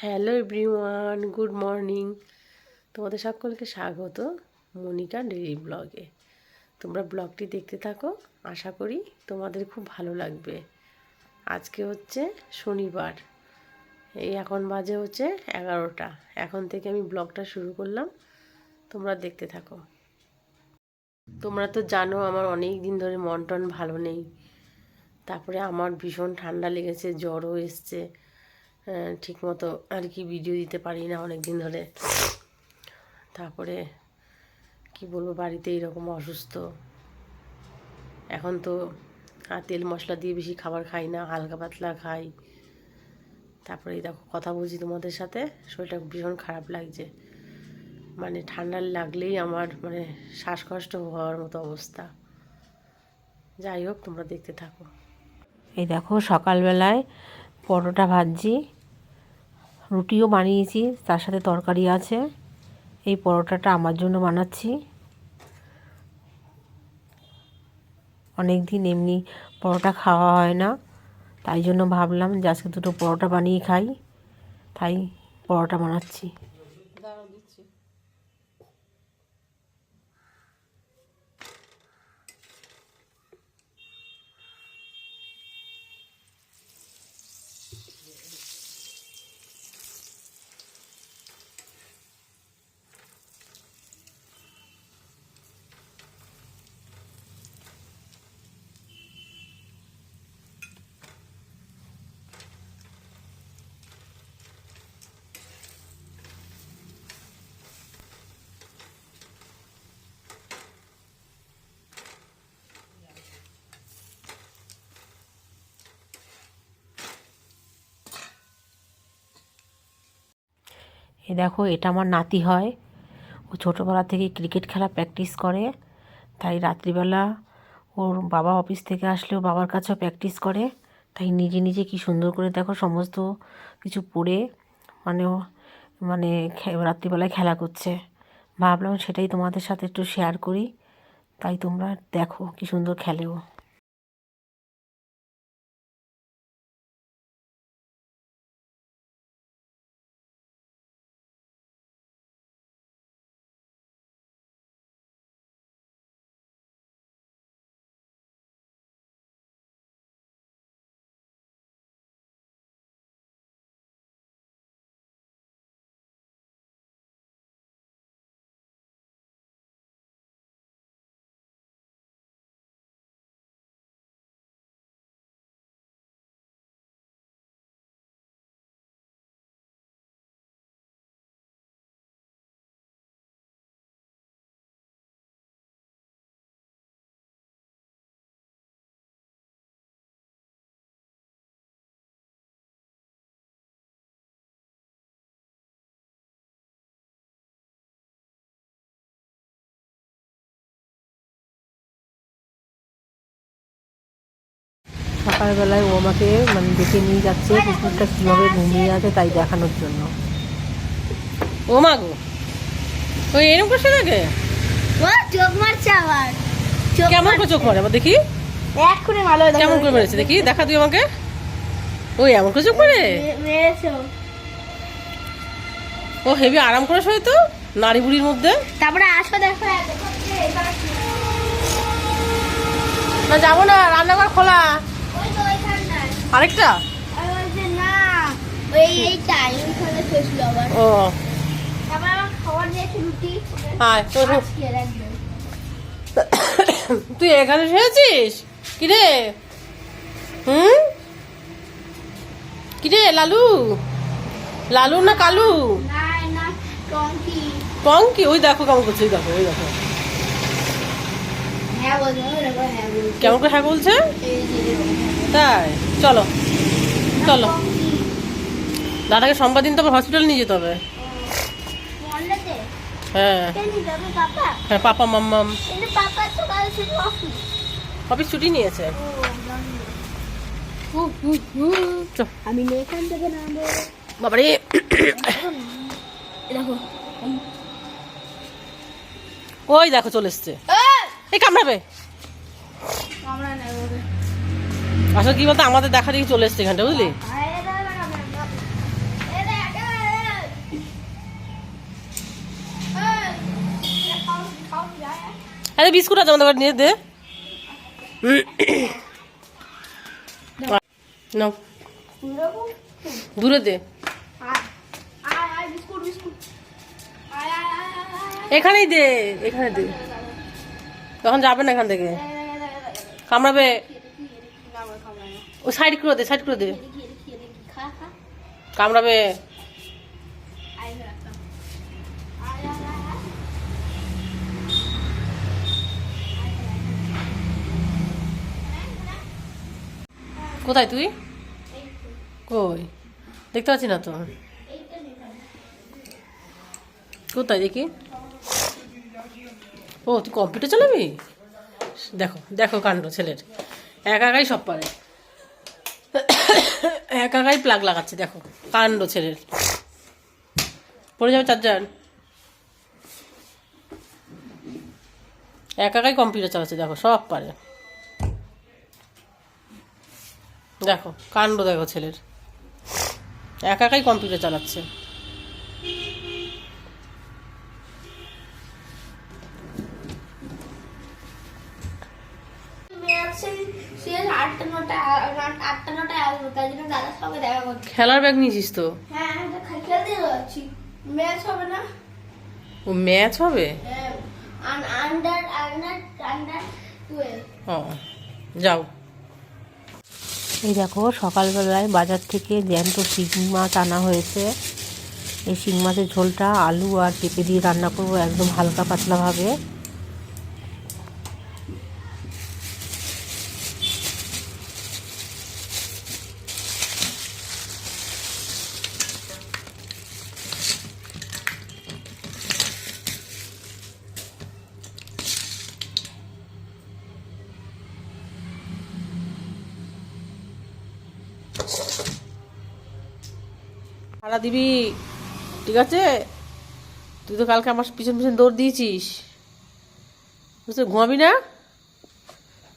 Hello everyone, good morning. তোমাদের সকলকে স্বাগত মনিকা ডেলি ব্লগে। তোমরা ব্লগটি দেখতে থাকো, আশা করি তোমাদের খুব ভালো লাগবে। আজকে হচ্ছে শনিবার, এই এখন বাজে হচ্ছে এগারোটা। এখন থেকে আমি ব্লগটা শুরু করলাম, তোমরা দেখতে থাকো। তোমরা তো জানো আমার অনেক দিন ধরে মন টন ভালো নেই। তারপরে আমার ভীষণ ঠান্ডা লেগেছে, জ্বরও এসছে। ঠিক মতো আর কি ভিডিও দিতে পারি না অনেক দিন ধরে। তারপরে কি বলব, বাড়িতে এরকম অসুস্থ। এখন তো আর তেল মশলা দিয়ে বেশি খাবার খাই না, হালকা পাতলা খাই। তারপরে এই দেখো, কথা বলছি তোমাদের সাথে, শরীরটা ভীষণ খারাপ লাগছে। মানে ঠান্ডা লাগলেই আমার মানে শ্বাসকষ্ট হওয়ার মতো অবস্থা। যাই হোক, তোমরা দেখতে থাকো। এই দেখো, সকালবেলায় পরোটা ভাজছি। রুটিও বানিয়েছি, তার সাথে তরকারি আছে। এই পরোটাটা আমার জন্য বানাচ্ছি। অনেক দিন এমনি পরোটা খাওয়া হয় না, তাই জন্য ভাবলাম যে আজকে দুটো পরোটা বানিয়ে খাই, তাই পরোটা বানাচ্ছি। এ দেখো, এটা আমার নাতি হয়। ও ছোটোবেলা থেকে ক্রিকেট খেলা প্র্যাকটিস করে। তাই রাত্রিবেলা ওর বাবা অফিস থেকে আসলেও বাবার কাছেও প্র্যাকটিস করে। তাই নিজে নিজে কি সুন্দর করে দেখো সমস্ত কিছু পড়ে মানে মানে রাত্রিবেলায় খেলা করছে। ভাবলাম সেটাই তোমাদের সাথে একটু শেয়ার করি। তাই তোমরা দেখো কি সুন্দর খেলেও সকালবেলায় ও আমাকে মানে দেখে নিয়ে যাচ্ছে কুকুরটা কীভাবে ঘুমিয়ে আছে তাই দেখানোর জন্য। ও মা গো ওই এরকম করছে নাকি? ও চোখ মারছে আবার। চোখ কেমন করে চোখ মারে? আবার দেখি। এক্ষুনি ভালো কেমন করে মেরেছে দেখি দেখা তুই আমাকে। ওই এমন করে চোখ মারে? মেরেছো ও। হেভি আরাম করে শোয় তো নারী বুড়ির মধ্যে। তারপরে আসো দেখো দেখো, না যাব না রান্নাঘর খোলা। আরেকটা? ও। তুই এখানে শুয়েছিস কিরে? হুম? কিরে লালু? লালু না কালু? না না টঙ্কি। পঙ্কি ওই দেখো কেমন করছে ওই দেখো ওই দেখো। হ্যাঁ হ্যাঁ কেমন করে হ্যাঁ বলছে। তাই? চলো। চলো। দাদাকে সোমবার দিন তো আবার হসপিটালে নিয়ে যেতে হবে। হ্যাঁ। হ্যাঁ পাপা মাম্মাম। অফিস ছুটি নিয়েছে। আমি এখান থেকে নামবো। বাবারে। দেখো। ওই দেখো চলে এসছে। এই! কামড়াবে। আমরা নেব। আসলে কি বলতো, আমাদের দেখা দেখি চলে এসছে এখানটা, বুঝলি? আরে বিস্কুট আছে আমাদের নিয়ে দে। দূরে দে। এখানেই দে, এখানে দে। তখন যাবে না এখান থেকে। কামড়াবে। ও সাইড করে দে সাইড করে দে। কামড়াবে। কোথায় তুই? কই? দেখতে পাচ্ছি না তো। কোথায় দেখি? ও তুই কম্পিউটার চালাবি? দেখো দেখো কাণ্ড ছেলের। একা একাই সব পারে। একা একাই প্লাগ লাগাচ্ছে, দেখো। কাণ্ড ছেলের। পড়ে যাবে চার্জার একা একাই কম্পিউটার চালাচ্ছে, দেখো, সব পারে। দেখো, কাণ্ড দেখো ছেলের। একা একাই কম্পিউটার চালাচ্ছে। নটা আটটা নটায় আসব তাই জন্য দাদার সঙ্গে দেখা করতে। খেলার ব্যাগ নিয়েছিস তো? হ্যাঁ খেলতে যাচ্ছি। ম্যাচ হবে না? ও ম্যাচ হবে? হ্যাঁ আন্ডার আন্ডার আন্ডার ও যাও। এই দেখো সকালবেলায় বাজার থেকে জ্যান্ত শিং মাছ আনা হয়েছে। এই শিং মাছের ঝোলটা আলু আর পেঁপে দিয়ে রান্না করব একদম হালকা পাতলাভাবে। ভাড়া দিবি, ঠিক আছে? তুই তো কালকে আমার পিছন পিছন দৌড় দিয়েছিস। বুঝতে ঘুমাবি না?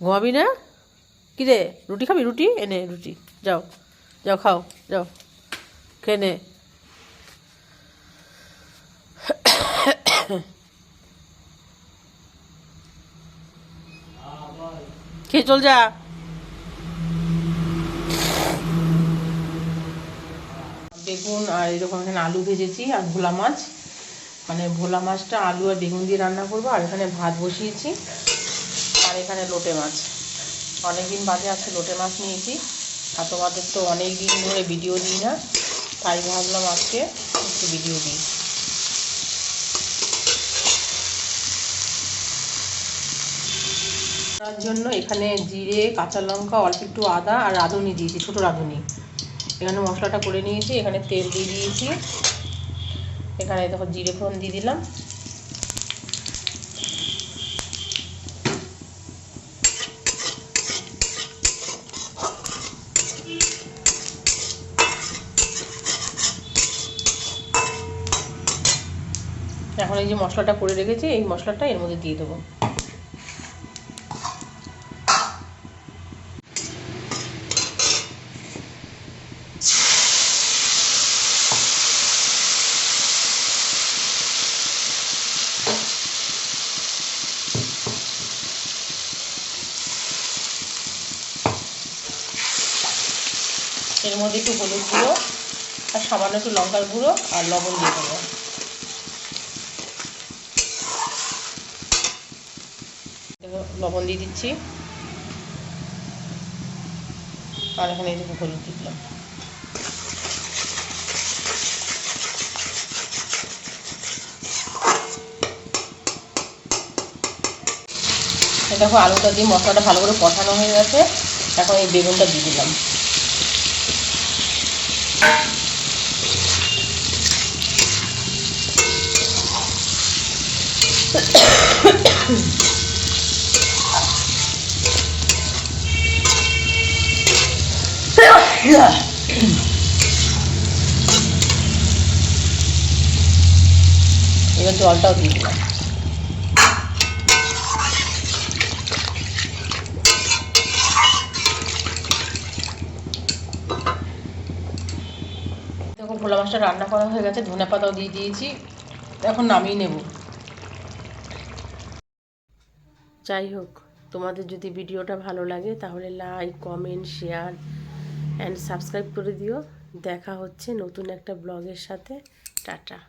ঘুমাবি না? কি রে, রুটি খাবি? রুটি? এনে রুটি। যাও যাও, খাও, যাও। খেয়ে নে। খেয়ে চল যা। বেগুন আর এরকম এখানে আলু ভেজেছি আর ভোলা মাছ। মানে ভোলা মাছটা আলু আর বেগুন দিয়ে রান্না করব, আর এখানে ভাত বসিয়েছি। আর এখানে লোটে মাছ। অনেক দিন বাদে আজকে লোটে মাছ নিয়েছি। আর তোমাদের তো অনেক দিন ধরে ভিডিও দিই না, তাই ভাবলাম আজকে একটু ভিডিও দিই। তার জন্য এখানে জিরে, কাঁচা লঙ্কা, অল্প একটু আদা আর রাঁধুনি দিয়েছি, ছোটো রাঁধুনি। এখানে মশলাটা করে নিয়েছি, এখানে তেল দিয়ে দিয়েছি। এখানে দেখো জিরে ফোড়ন দিয়ে দিলাম। এখন এই যে মশলাটা করে রেখেছি, এই মশলাটা এর মধ্যে দিয়ে দেবো। মধ্যে একটু হলুদ গুঁড়ো, আর সামান্য একটু লঙ্কার গুঁড়ো আর লবণ দিয়ে দেবো। লবণ দিয়ে দিচ্ছি। আর এখানে দেখো হলুদ দিলাম। দেখো আলুটা দিয়ে মশলাটা ভালো করে কষানো হয়ে গেছে। এখন এই বেগুনটা দিয়ে দিলাম। এবার জলটাও দিয়ে দিলাম দেখো, ভোলা মাছটা রান্না করা হয়ে গেছে, ধনে পাতাও দিয়ে দিয়েছি, এখন নামিয়ে নেব। যাই হোক, তোমাদের যদি ভিডিওটা ভালো লাগে, তাহলে like comment share and subscribe করে দিও। দেখা হচ্ছে নতুন একটা ব্লগের সাথে। টাটা।